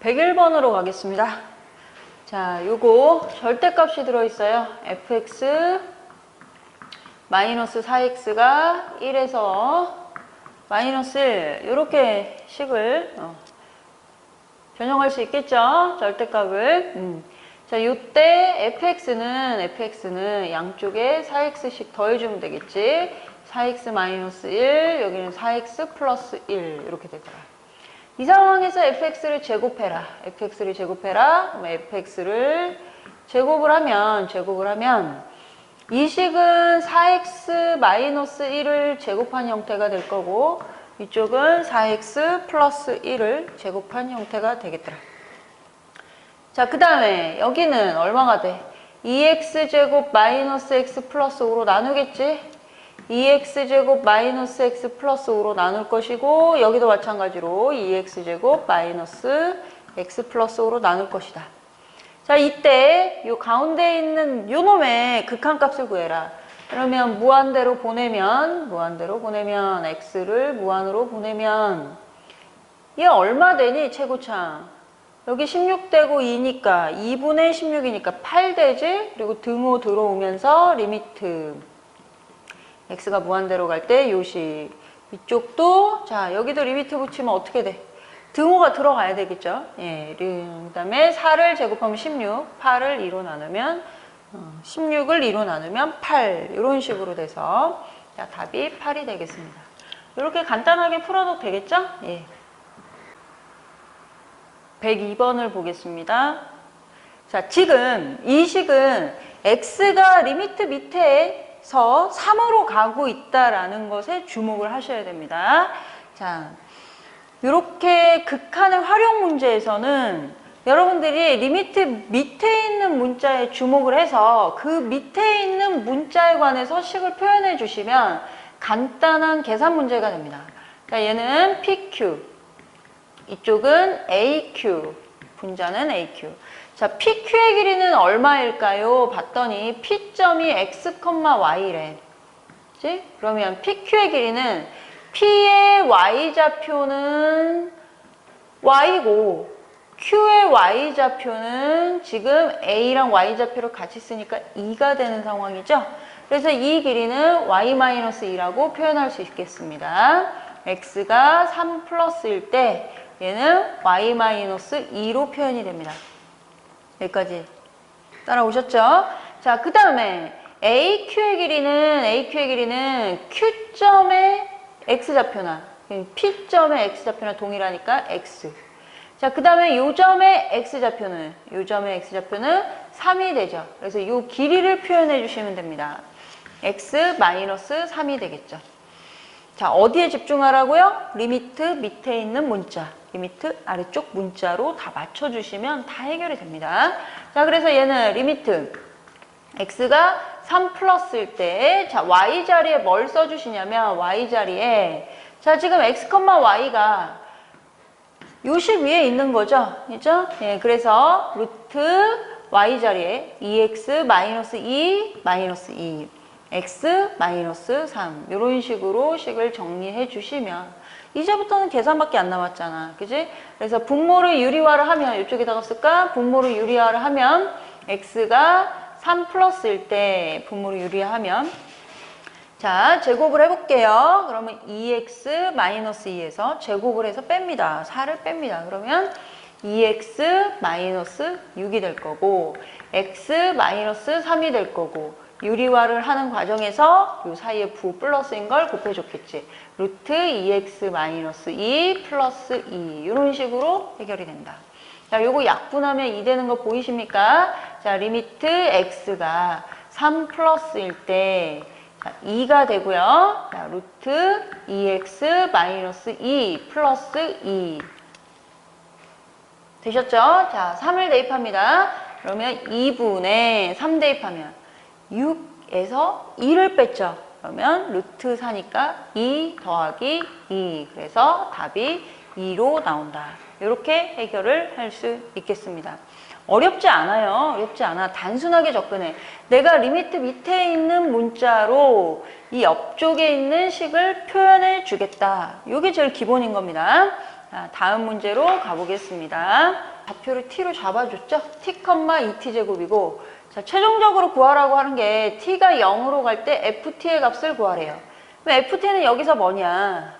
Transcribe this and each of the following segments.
101번으로 가겠습니다. 자, 요거 절대값이 들어있어요. fx 마이너스 4x가 1에서 마이너스 1 이렇게 식을 어, 변형할 수 있겠죠? 절대값을. 음. 자, 요때 fx는 fx는 양쪽에 4x씩 더해주면 되겠지. 4x 마이너스 1 여기는 4x 플러스 1 이렇게 되더라. 이 상황에서 fx를 제곱해라. fx를 제곱해라. 그럼 fx를 제곱을 하면 제곱을 하면 이 식은 4x 마이너스 1을 제곱한 형태가 될 거고 이쪽은 4x 플러스 1을 제곱한 형태가 되겠더라. 자, 그 다음에 여기는 얼마가 돼? 2x제곱 마이너스 x 플러스 5로 나누겠지? 2x제곱 마이너스 x 플러스 5로 나눌 것이고 여기도 마찬가지로 2x제곱 마이너스 x 플러스 5로 나눌 것이다. 자, 이때 요 가운데 있는 요 놈의 극한값을 구해라. 그러면 무한대로 보내면 무한대로 보내면 x를 무한으로 보내면 얘 얼마 되니 최고창? 여기 16되고 2니까 2분의 16이니까 8 되지? 그리고 등호 들어오면서 리미트 x가 무한대로 갈 때 요식 이쪽도 자 여기도 리미트 붙이면 어떻게 돼? 등호가 들어가야 되겠죠? 예, 그 다음에 4를 제곱하면 16, 8을 2로 나누면 어, 16을 2로 나누면 8 이런 식으로 돼서 자, 답이 8이 되겠습니다. 이렇게 간단하게 풀어도 되겠죠? 예. 102번을 보겠습니다. 자, 지금 이 식은 x가 리미트 밑에 서 3으로 가고 있다라는 것에 주목을 하셔야 됩니다. 자, 이렇게 극한의 활용 문제에서는 여러분들이 리미트 밑에 있는 문자에 주목을 해서 그 밑에 있는 문자에 관해서 식을 표현해 주시면 간단한 계산 문제가 됩니다. 그러니까 얘는 PQ, 이쪽은 AQ, 분자는 AQ. 자, PQ의 길이는 얼마일까요? 봤더니 P점이 X, Y래. 그치? 그러면 PQ의 길이는 P의 Y좌표는 Y고 Q의 Y좌표는 지금 A랑 Y좌표를 같이 쓰니까 2가 되는 상황이죠. 그래서 이 길이는 Y-2라고 표현할 수 있겠습니다. X가 3 플러스일 때 얘는 Y-2로 표현이 됩니다. 여기까지 따라오셨죠? 자, 그 다음에 AQ의 길이는 AQ의 길이는 Q점의 X좌표나 P점의 X좌표나 동일하니까 X. 자, 그 다음에 요 점의 X좌표는 요 점의 X좌표는 3이 되죠. 그래서 요 길이를 표현해 주시면 됩니다. X 마이너스 3이 되겠죠. 자, 어디에 집중하라고요? 리미트 밑에 있는 문자, 리미트 아래쪽 문자로 다 맞춰주시면 다 해결이 됩니다. 자, 그래서 얘는 리미트 x가 3 플러스일 때, 자, y 자리에 뭘 써주시냐면, y 자리에, 자, 지금 x, y가 요식 위에 있는 거죠. 그죠? 예, 그래서 루트 y 자리에 2x 마이너스 2 마이너스 2 x 마이너스 3 이런 식으로 식을 정리해 주시면 이제부터는 계산밖에 안 남았잖아. 그지? 그래서 분모를 유리화를 하면 이쪽에다가 쓸까? 분모를 유리화를 하면 x가 3 플러스일 때 분모를 유리화하면 자, 제곱을 해볼게요. 그러면 2x 마이너스 2에서 제곱을 해서 뺍니다. 4를 뺍니다. 그러면 2x 마이너스 6이 될 거고 x 마이너스 3이 될 거고 유리화를 하는 과정에서 이 사이에 부 플러스인 걸 곱해줬겠지. 루트 2x 마이너스 2 플러스 2 이런 식으로 해결이 된다. 자, 요거 약분하면 2 되는 거 보이십니까? 자, 리미트 x가 3 플러스일 때 자, 2가 되고요. 자, 루트 2x 마이너스 2 플러스 2 되셨죠? 자, 3을 대입합니다. 그러면 2분의 3 대입하면 6에서 2를 뺐죠. 그러면 루트 4니까 2 더하기 2. 그래서 답이 2로 나온다. 이렇게 해결을 할 수 있겠습니다. 어렵지 않아요. 어렵지 않아. 단순하게 접근해. 내가 리미트 밑에 있는 문자로 이 옆쪽에 있는 식을 표현해 주겠다. 이게 제일 기본인 겁니다. 자, 다음 문제로 가보겠습니다. 좌표를 t로 잡아줬죠? t, 2t 제곱이고 자, 최종적으로 구하라고 하는 게 t가 0으로 갈 때 ft의 값을 구하래요. 그럼 ft는 여기서 뭐냐?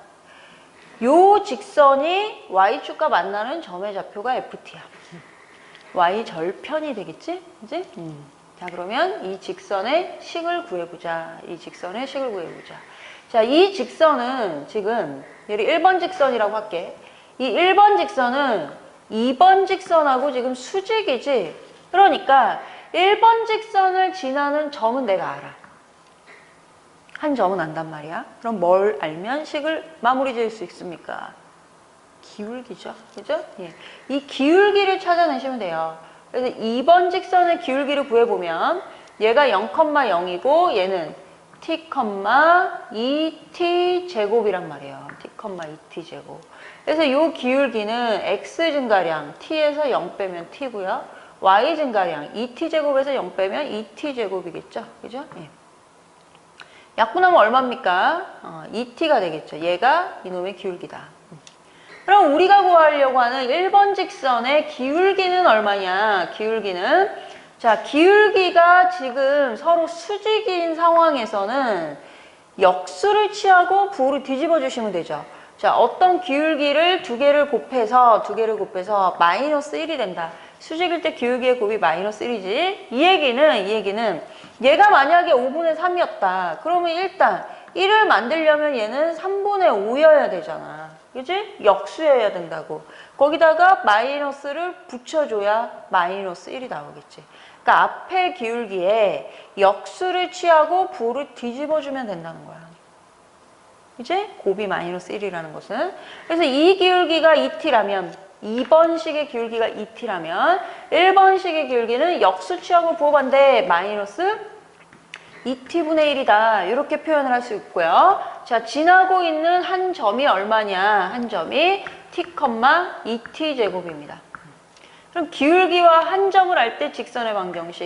요 직선이 y축과 만나는 점의 좌표가 ft야. y 절편이 되겠지? 그지? 음. 자, 그러면 이 직선의 식을 구해보자. 이 직선의 식을 구해보자. 자, 이 직선은 지금 얘를 1번 직선이라고 할게. 이 1번 직선은 2번 직선하고 지금 수직이지. 그러니까 1번 직선을 지나는 점은 내가 알아. 한 점은 안단 말이야. 그럼 뭘 알면 식을 마무리 지을 수 있습니까? 기울기죠. 그죠? 예. 이 기울기를 찾아내시면 돼요. 그래서 2번 직선의 기울기를 구해보면 얘가 0,0이고 얘는 t, 2t 제곱이란 말이에요. t, 2t 제곱. 그래서 이 기울기는 x 증가량 t에서 0 빼면 t고요. Y 증가량 2t 제곱에서 0 빼면 2t 제곱이겠죠. 그죠? 예. 약분하면 얼마입니까? 어, 2t가 되겠죠. 얘가 이놈의 기울기다. 그럼 우리가 구하려고 하는 1번 직선의 기울기는 얼마냐? 기울기는 자, 기울기가 지금 서로 수직인 상황에서는 역수를 취하고 부호를 뒤집어 주시면 되죠. 자, 어떤 기울기를 두 개를 곱해서 두 개를 곱해서 마이너스 1이 된다. 수직일 때 기울기의 곱이 마이너스 1이지. 이 얘기는 이 얘기는 얘가 만약에 5분의 3이었다. 그러면 일단 1을 만들려면 얘는 3분의 5여야 되잖아. 그지? 역수여야 된다고. 거기다가 마이너스를 붙여줘야 마이너스 1이 나오겠지. 그러니까 앞에 기울기에 역수를 취하고 부를 뒤집어주면 된다는 거야. 이제 곱이 마이너스 1이라는 것은. 그래서 이 기울기가 2t라면 2번식의 기울기가 2t라면 1번식의 기울기는 역수 취하고 부호반대 마이너스 2t분의 1이다. 이렇게 표현을 할 수 있고요. 자, 지나고 있는 한 점이 얼마냐? 한 점이 t, 2t 제곱입니다. 그럼 기울기와 한 점을 알 때 직선의 방정식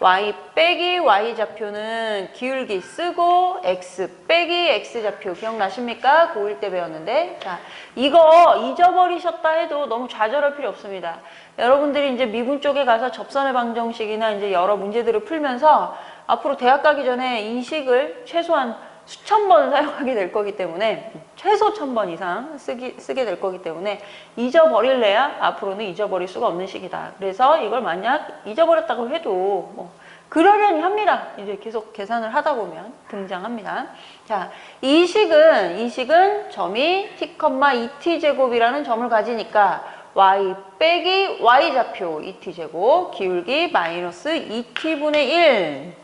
y 빼기 y 좌표는 기울기 쓰고 x 빼기 x 좌표 기억나십니까? 고1 때 배웠는데 자 이거 잊어버리셨다 해도 너무 좌절할 필요 없습니다. 여러분들이 이제 미분 쪽에 가서 접선의 방정식이나 이제 여러 문제들을 풀면서 앞으로 대학 가기 전에 이 식을 최소한 수천 번 사용하게 될 거기 때문에 최소 천 번 이상 쓰기, 쓰게 될 거기 때문에 잊어버릴래야 앞으로는 잊어버릴 수가 없는 식이다. 그래서 이걸 만약 잊어버렸다고 해도 뭐 그러려니 합니다. 이제 계속 계산을 하다 보면 등장합니다. 자, 이 식은 이 식은 점이 t, 2t 제곱이라는 점을 가지니까 y 빼기 y 좌표 2t 제곱 기울기 마이너스 2t분의 1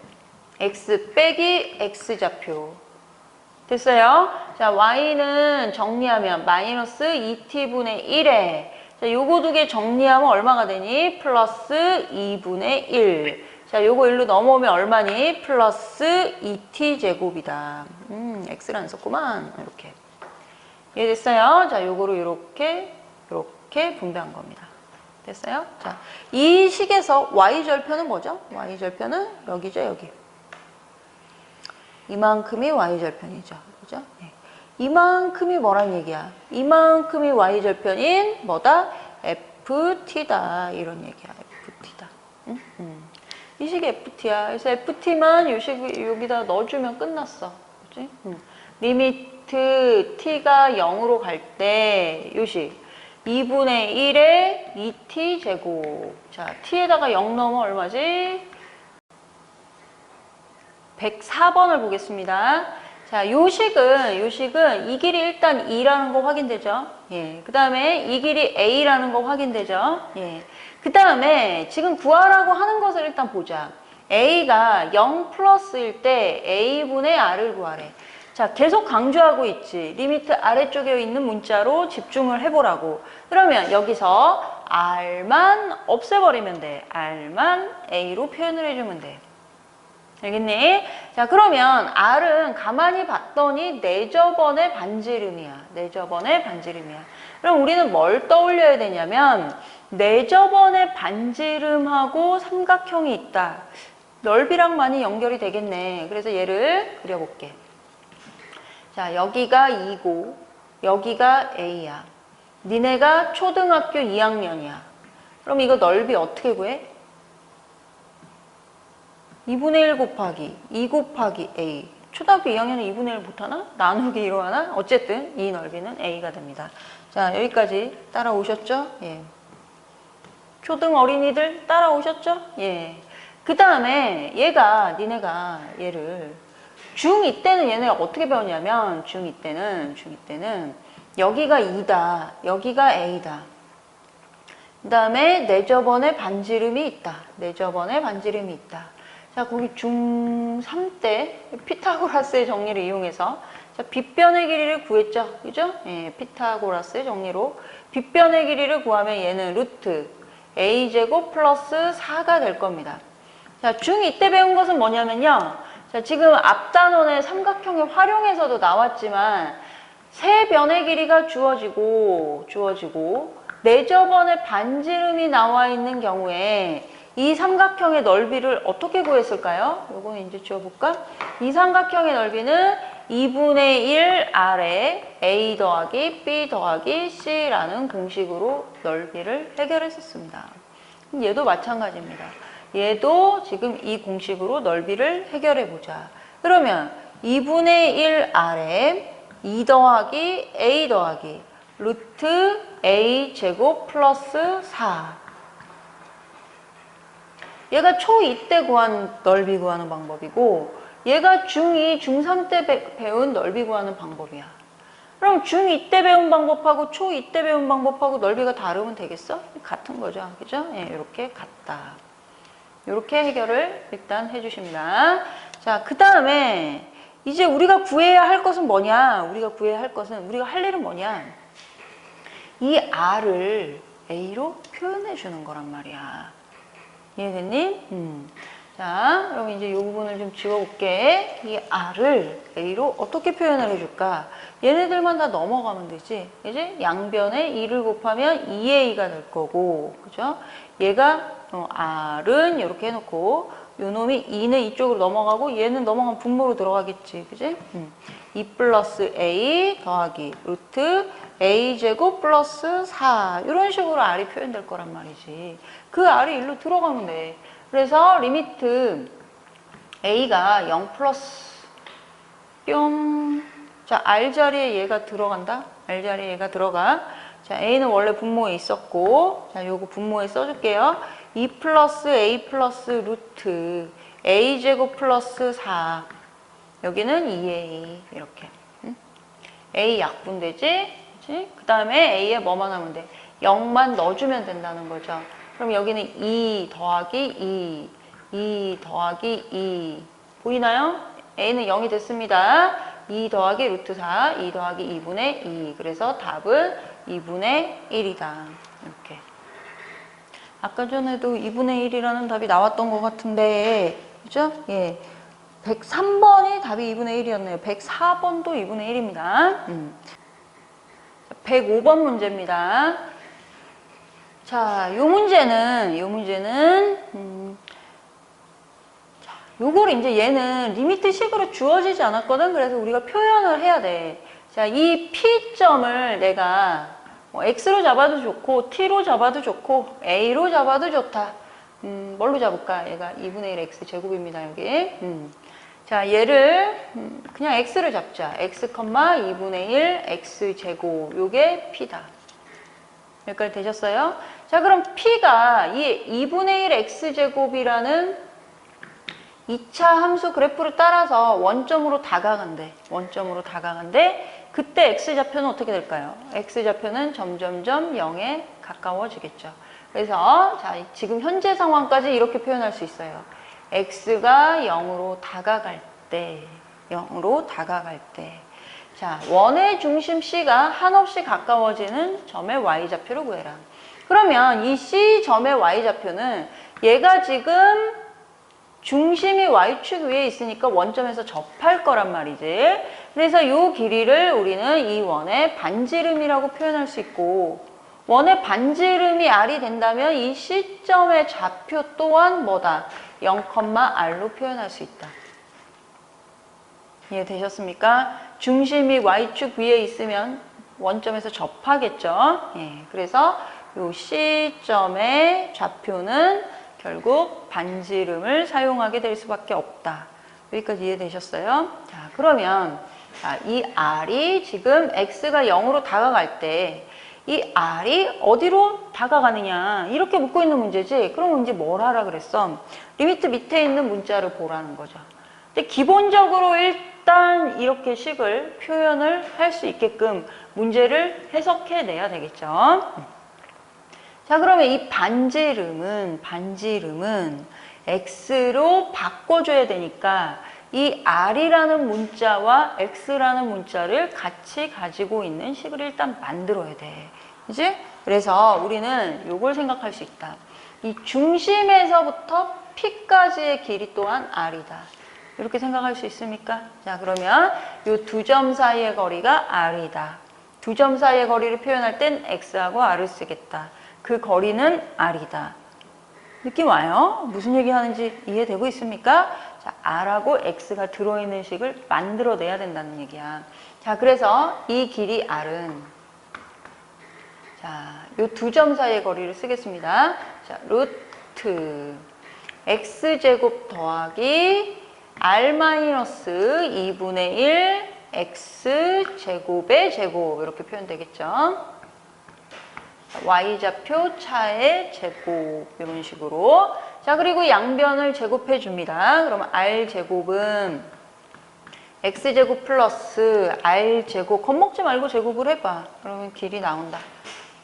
x 빼기 x 좌표 됐어요? 자, y는 정리하면 마이너스 2t분의 1에 자, 요거 두 개 정리하면 얼마가 되니? 플러스 2분의 1. 자, 요거 1로 넘어오면 얼마니? 플러스 2t 제곱이다. 음, x를 안 썼구만. 이렇게. 이해됐어요? 자, 요거로 이렇게 이렇게 분배한 겁니다. 됐어요? 자, 이 식에서 y절편은 뭐죠? y절편은 여기죠, 여기. 이만큼이 y절편이죠. 그죠? 네. 이만큼이 뭐란 얘기야? 이만큼이 y절편인 뭐다? ft다. 이런 얘기야. ft다. 응? 응. 이 식이 ft야. 그래서 ft만 요 식, 여기다 넣어주면 끝났어. 그지? 응. 리미트 t가 0으로 갈 때 요식 2분의 1에 2t 제곱. 자, t에다가 0 넣으면 얼마지? 104번을 보겠습니다. 자, 요 식은, 요 식은 이 길이 일단 2라는 거 확인되죠? 예. 그 다음에 이 길이 A라는 거 확인되죠? 예. 그 다음에 지금 구하라고 하는 것을 일단 보자. A가 0 플러스일 때 A분의 R을 구하래. 자, 계속 강조하고 있지. 리미트 아래쪽에 있는 문자로 집중을 해보라고. 그러면 여기서 R만 없애버리면 돼. R만 A로 표현을 해주면 돼. 알겠니? 자 그러면 R은 가만히 봤더니 내저번의 반지름이야. 내저번의 반지름이야. 그럼 우리는 뭘 떠올려야 되냐면 내저번의 반지름하고 삼각형이 있다. 넓이랑 많이 연결이 되겠네. 그래서 얘를 그려볼게. 자 여기가 2고 여기가 A야. 니네가 초등학교 2학년이야. 그럼 이거 넓이 어떻게 구해? 2분의 1 곱하기 2 곱하기 a. 초등학교 2학년은 2분의 1 못하나? 나누기 1로 하나? 어쨌든 이 넓이는 a가 됩니다. 자 여기까지 따라오셨죠? 예. 초등 어린이들 따라오셨죠? 예. 그 다음에 얘가 니네가 얘를 중2 때는 얘네 어떻게 배웠냐면 중2 때는 중2 때는 여기가 2다. 여기가 a다. 그 다음에 내저번에 반지름이 있다. 내저번에 반지름이 있다. 자, 거기 중3 때 피타고라스의 정리를 이용해서 자, 빗변의 길이를 구했죠. 그죠? 예, 피타고라스의 정리로 빗변의 길이를 구하면 얘는 루트 a제곱 플러스 4가 될 겁니다. 자, 중2 때 배운 것은 뭐냐면요. 자, 지금 앞단원의 삼각형의 활용에서도 나왔지만 세 변의 길이가 주어지고 주어지고 내저번에 반지름이 나와 있는 경우에 이 삼각형의 넓이를 어떻게 구했을까요? 요거는 이제 지워볼까? 이 삼각형의 넓이는 2분의 1 아래 a 더하기 b 더하기 c라는 공식으로 넓이를 해결했었습니다. 얘도 마찬가지입니다. 얘도 지금 이 공식으로 넓이를 해결해 보자. 그러면 2분의 1 아래 2 더하기 a 더하기 루트 a 제곱 플러스 4 얘가 초2 때 구한 넓이 구하는 방법이고 얘가 중2, 중3 때 배- 배운 넓이 구하는 방법이야. 그럼 중2 때 배운 방법하고 초2 때 배운 방법하고 넓이가 다르면 되겠어? 같은 거죠. 그죠? 예, 이렇게 같다. 이렇게 해결을 일단 해주십니다. 자, 그 다음에 이제 우리가 구해야 할 것은 뭐냐? 우리가 구해야 할 것은 우리가 할 일은 뭐냐? 이 R을 A로 표현해 주는 거란 말이야. 이해됐니? 음. 자, 그럼 이제 이 부분을 좀 지워볼게. 이 R을 A로 어떻게 표현을 해줄까? 얘네들만 다 넘어가면 되지. 이제 양변에 2를 곱하면 2A가 될 거고, 그죠? 얘가 어, R은 이렇게 해놓고, 요 놈이 2는 이쪽으로 넘어가고, 얘는 넘어가면 분모로 들어가겠지. 그지? 음. 2 플러스 A 더하기 루트 A 제곱 플러스 4. 이런 식으로 R이 표현될 거란 말이지. 그 R이 일로 들어가면 돼. 그래서 리미트 A가 0 플러스 뿅. 자, R 자리에 얘가 들어간다. R 자리에 얘가 들어가. 자, A는 원래 분모에 있었고, 자, 요거 분모에 써줄게요. 2 플러스 A 플러스 루트 A 제곱 플러스 4. 여기는 2A. 이렇게. 응? A 약분되지? 그 다음에 A에 뭐만 하면 돼? 0만 넣어주면 된다는 거죠. 그럼 여기는 2 더하기 2, 2 더하기 2. 보이나요? A는 0이 됐습니다. 2 더하기 루트 4, 2 더하기 2분의 2. 그래서 답은 2분의 1이다. 이렇게. 아까 전에도 2분의 1이라는 답이 나왔던 것 같은데, 그죠? 예. 103번이 답이 2분의 1이었네요. 104번도 2분의 1입니다. 음. 105번 문제입니다. 자, 요 문제는, 요 문제는, 음, 자, 요거를 이제 얘는 리미트 식으로 주어지지 않았거든. 그래서 우리가 표현을 해야 돼. 자, 이 P점을 내가 뭐 X로 잡아도 좋고, T로 잡아도 좋고, A로 잡아도 좋다. 음, 뭘로 잡을까? 얘가 2분의 1 X 제곱입니다, 여기. 음. 자, 얘를 음, 그냥 x를 잡자. x, 2분의 1 x 제곱. 요게 p다. 여기까지 되셨어요? 자, 그럼 p가 이 2분의 1 x 제곱이라는 2차 함수 그래프를 따라서 원점으로 다가간대. 원점으로 다가간대. 그때 x 좌표는 어떻게 될까요? x 좌표는 점점점 0에 가까워지겠죠. 그래서 자, 지금 현재 상황까지 이렇게 표현할 수 있어요. x가 0으로 다가갈 때, 0으로 다가갈 때. 자, 원의 중심 C가 한없이 가까워지는 점의 y좌표를 구해라. 그러면 이 C점의 y좌표는 얘가 지금 중심이 y축 위에 있으니까 원점에서 접할 거란 말이지. 그래서 이 길이를 우리는 이 원의 반지름이라고 표현할 수 있고 원의 반지름이 r이 된다면 이 C점의 좌표 또한 뭐다? 0,r로 표현할 수 있다. 이해되셨습니까? 중심이 y축 위에 있으면 원점에서 접하겠죠. 예, 그래서 요 C점의 좌표는 결국 반지름을 사용하게 될 수밖에 없다. 여기까지 이해되셨어요? 자, 그러면 자, 이 R이 지금 X가 0으로 다가갈 때 이 R이 어디로 다가가느냐 이렇게 묻고 있는 문제지 그럼 이제 뭘 하라 그랬어? 리미트 밑에 있는 문자를 보라는 거죠. 근데 기본적으로 일단 이렇게 식을 표현을 할 수 있게끔 문제를 해석해 내야 되겠죠. 자, 그러면 이 반지름은, 반지름은 x로 바꿔줘야 되니까 이 r이라는 문자와 x라는 문자를 같이 가지고 있는 식을 일단 만들어야 돼. 그지? 그래서 우리는 요걸 생각할 수 있다. 이 중심에서부터 P까지의 길이 또한 r이다. 이렇게 생각할 수 있습니까? 자, 그러면 요두점 사이의 거리가 r이다. 두 점 사이의 거리를 표현할 땐 x하고 r을 쓰겠다. 그 거리는 r이다. 느낌 와요? 무슨 얘기 하는지 이해되고 있습니까? 자, r하고 x가 들어있는 식을 만들어내야 된다는 얘기야. 자, 그래서 이 길이 r은 자, 요 두 점 사이의 거리를 쓰겠습니다. 자, 루트 x제곱 더하기 r 마이너스 2분의 1 x제곱의 제곱 이렇게 표현되겠죠. Y좌표 차의 제곱 이런 식으로 자 그리고 양변을 제곱해 줍니다. 그러면 r제곱은 x제곱 플러스 r제곱 겁먹지 말고 제곱을 해봐. 그러면 길이 나온다.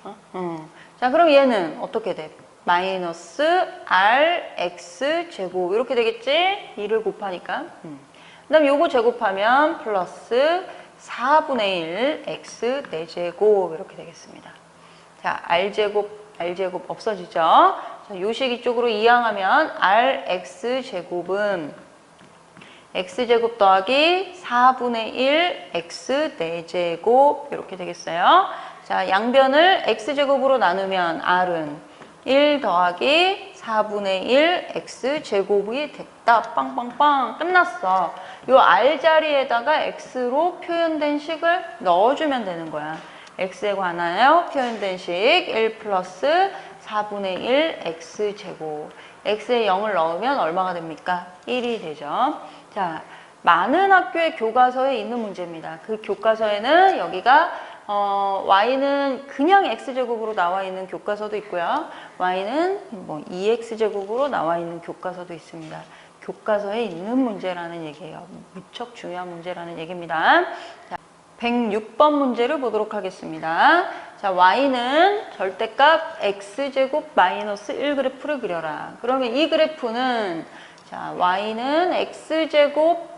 어? 어. 자 그럼 얘는 어떻게 돼? 마이너스 r x 제곱 이렇게 되겠지? 2를 곱하니까 음. 그 다음 요거 제곱하면 플러스 4분의 1 x 4제곱 이렇게 되겠습니다. 자, r제곱, r제곱 없어지죠? 자, 요식 이쪽으로 이항하면 rx제곱은 x제곱 더하기 4분의 1 x 4제곱 이렇게 되겠어요. 자, 양변을 x제곱으로 나누면 r은 1 더하기 4분의 1 x제곱이 됐다. 빵빵빵 끝났어. 요 r 자리에다가 x로 표현된 식을 넣어주면 되는 거야. X에 관하여 표현된 식 1 플러스 4분의 1 x제곱 x에 0을 넣으면 얼마가 됩니까? 1이 되죠. 자, 많은 학교의 교과서에 있는 문제입니다. 그 교과서에는 여기가 어, y는 그냥 x제곱으로 나와 있는 교과서도 있고요. y는 뭐 2x제곱으로 나와 있는 교과서도 있습니다. 교과서에 있는 문제라는 얘기예요. 무척 중요한 문제라는 얘기입니다. 자, 106번 문제를 보도록 하겠습니다. 자, y는 절대값 x제곱 마이너스 1 그래프를 그려라. 그러면 이 그래프는 자, y는 x제곱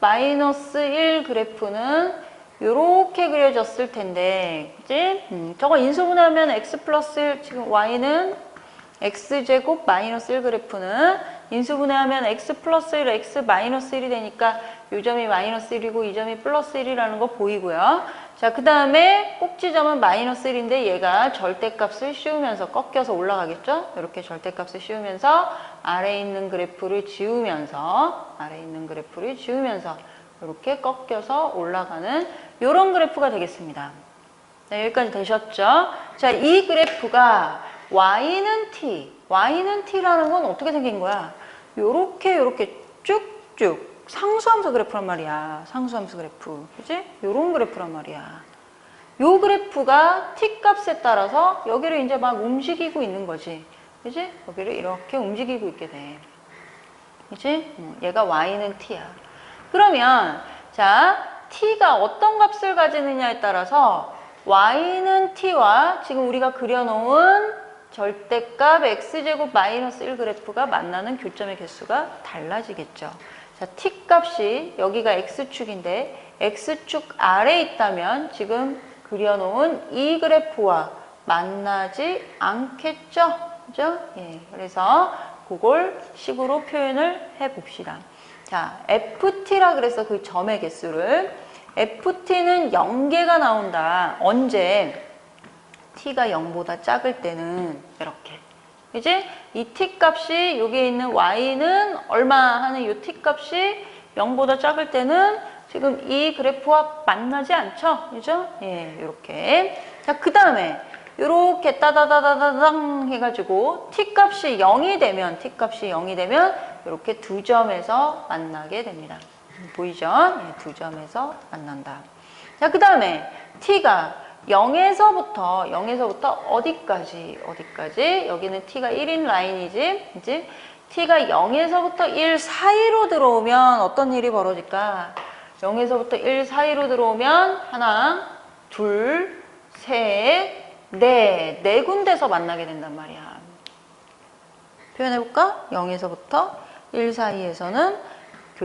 마이너스 1 그래프는 이렇게 그려졌을 텐데, 그지? 음, 저거 인수분해하면 x 플러스 1, 지금 y는 x제곱 마이너스 1 그래프는 인수분해하면 x 플러스 1, x 마이너스 1이 되니까 이 점이 마이너스 1이고 이 점이 플러스 1이라는 거 보이고요. 자, 그 다음에 꼭지점은 마이너스 1인데 얘가 절대값을 씌우면서 꺾여서 올라가겠죠? 이렇게 절대값을 씌우면서 아래에 있는 그래프를 지우면서 아래에 있는 그래프를 지우면서 이렇게 꺾여서 올라가는 이런 그래프가 되겠습니다. 네, 여기까지 되셨죠? 자, 이 그래프가 y는 t, y는 t라는 건 어떻게 생긴 거야? 요렇게 요렇게 쭉쭉 상수함수 그래프란 말이야. 상수함수 그래프. 그지? 요런 그래프란 말이야. 요 그래프가 t 값에 따라서 여기를 이제 막 움직이고 있는 거지. 그지? 여기를 이렇게 움직이고 있게 돼. 그지? 음, 얘가 y는 t야. 그러면 자, t가 어떤 값을 가지느냐에 따라서 y는 t와 지금 우리가 그려놓은 절대값 x제곱 마이너스 1 그래프가 만나는 교점의 개수가 달라지겠죠. 자, t 값이 여기가 x축인데 x축 아래에 있다면 지금 그려놓은 이 그래프와 만나지 않겠죠. 그죠? 예, 그래서 그걸 식으로 표현을 해 봅시다. 자, ft라 그래서 그 점의 개수를 ft는 0개가 나온다. 언제? t가 0보다 작을 때는 이렇게. 그지? 이 t 값이 여기에 있는 y는 얼마 하는 이 t 값이 0보다 작을 때는 지금 이 그래프와 만나지 않죠? 그죠? 예, 이렇게. 자, 그 다음에 이렇게 따다다다다당 해가지고 t 값이 0이 되면 t 값이 0이 되면 이렇게 두 점에서 만나게 됩니다. 보이죠? 예, 두 점에서 만난다. 자, 그 다음에 t가 0에서부터 0에서부터 어디까지 어디까지 여기는 t가 1인 라인이지 이제 t가 0에서부터 1 사이로 들어오면 어떤 일이 벌어질까? 0에서부터 1 사이로 들어오면 하나, 둘, 셋, 넷, 네 군데서 만나게 된단 말이야. 표현해볼까? 0에서부터 1 사이에서는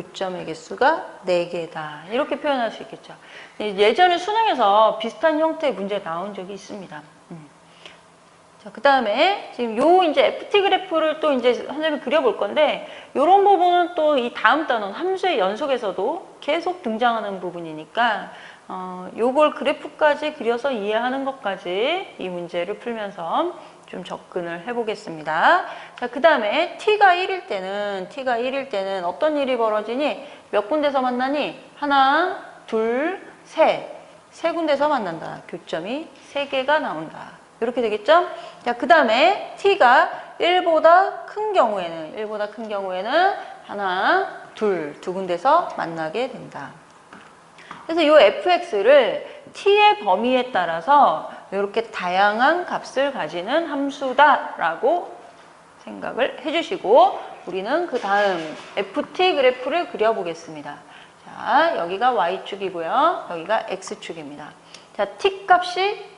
교점의 개수가 4개다. 이렇게 표현할 수 있겠죠. 예전에 수능에서 비슷한 형태의 문제 나온 적이 있습니다. 음. 자, 그 다음에 지금 요 이제 FT 그래프를 또 이제 선생님이 그려볼 건데, 요런 부분은 또 이 다음 단원 함수의 연속에서도 계속 등장하는 부분이니까, 어, 요걸 그래프까지 그려서 이해하는 것까지 이 문제를 풀면서 좀 접근을 해보겠습니다. 자, 그 다음에 t가 1일 때는, t가 1일 때는 어떤 일이 벌어지니? 몇 군데서 만나니? 하나, 둘, 셋. 세 군데서 만난다. 교점이 세 개가 나온다. 이렇게 되겠죠? 자, 그 다음에 t가 1보다 큰 경우에는, 1보다 큰 경우에는 하나, 둘, 두 군데서 만나게 된다. 그래서 이 fx를 t의 범위에 따라서 이렇게 다양한 값을 가지는 함수다라고 생각을 해주시고 우리는 그 다음 ft 그래프를 그려보겠습니다. 자, 여기가 y축이고요. 여기가 x축입니다. 자, t 값이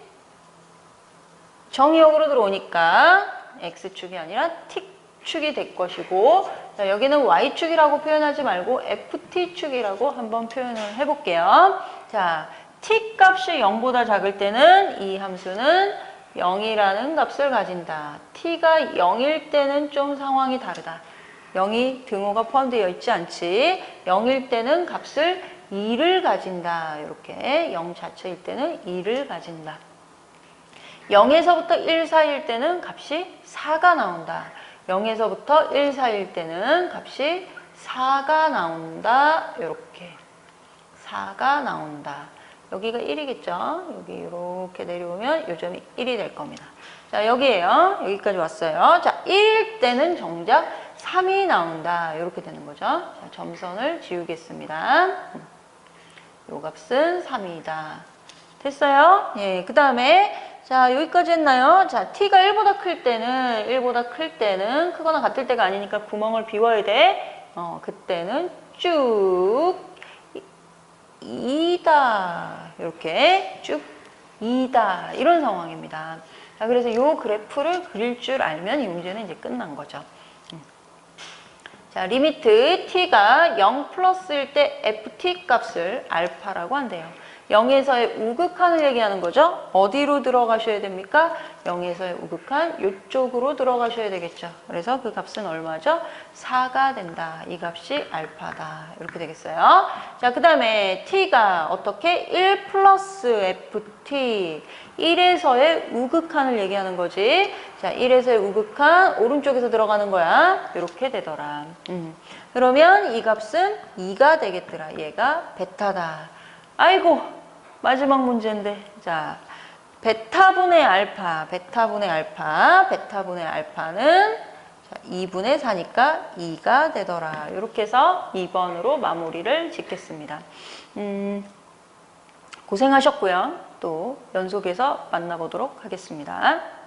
정의역으로 들어오니까 x축이 아니라 t축이 될 것이고 자, 여기는 y축이라고 표현하지 말고 ft축이라고 한번 표현을 해볼게요. 자, t 값이 0보다 작을 때는 이 함수는 0이라는 값을 가진다. t가 0일 때는 좀 상황이 다르다. 0이 등호가 포함되어 있지 않지. 0일 때는 값을 2를 가진다. 이렇게 0 자체일 때는 2를 가진다. 0에서부터 1 사이일 때는 값이 4가 나온다. 0에서부터 1 사이일 때는 값이 4가 나온다. 이렇게 4가 나온다. 여기가 1이겠죠? 여기 이렇게 내려오면 요점이 1이 될 겁니다. 자, 여기에요. 여기까지 왔어요. 자, 1일 때는 정작 3이 나온다. 이렇게 되는 거죠. 자, 점선을 지우겠습니다. 요 값은 3이다. 됐어요? 예, 그 다음에 자, 여기까지 했나요? 자, t가 1보다 클 때는, 1보다 클 때는, 크거나 같을 때가 아니니까 구멍을 비워야 돼. 어, 그때는 쭉, 2다. 이렇게 쭉 2다. 이런 상황입니다. 자, 그래서 이 그래프를 그릴 줄 알면 이 문제는 이제 끝난 거죠. 음. 자, 리미트 t가 0 플러스일 때 ft 값을 알파라고 한대요. 0에서의 우극한을 얘기하는 거죠. 어디로 들어가셔야 됩니까? 0에서의 우극한 이쪽으로 들어가셔야 되겠죠. 그래서 그 값은 얼마죠? 4가 된다. 이 값이 알파다. 이렇게 되겠어요. 자, 그 다음에 t가 어떻게? 1 플러스 ft 1에서의 우극한을 얘기하는 거지. 자, 1에서의 우극한 오른쪽에서 들어가는 거야. 이렇게 되더라. 음. 그러면 이 값은 2가 되겠더라. 얘가 베타다. 아이고 마지막 문제인데 자 베타분의 알파 베타분의 알파 베타분의 알파는 자, 2분의 4니까 2가 되더라. 이렇게 해서 2번으로 마무리를 짓겠습니다. 음, 고생하셨고요. 또 연속해서 만나보도록 하겠습니다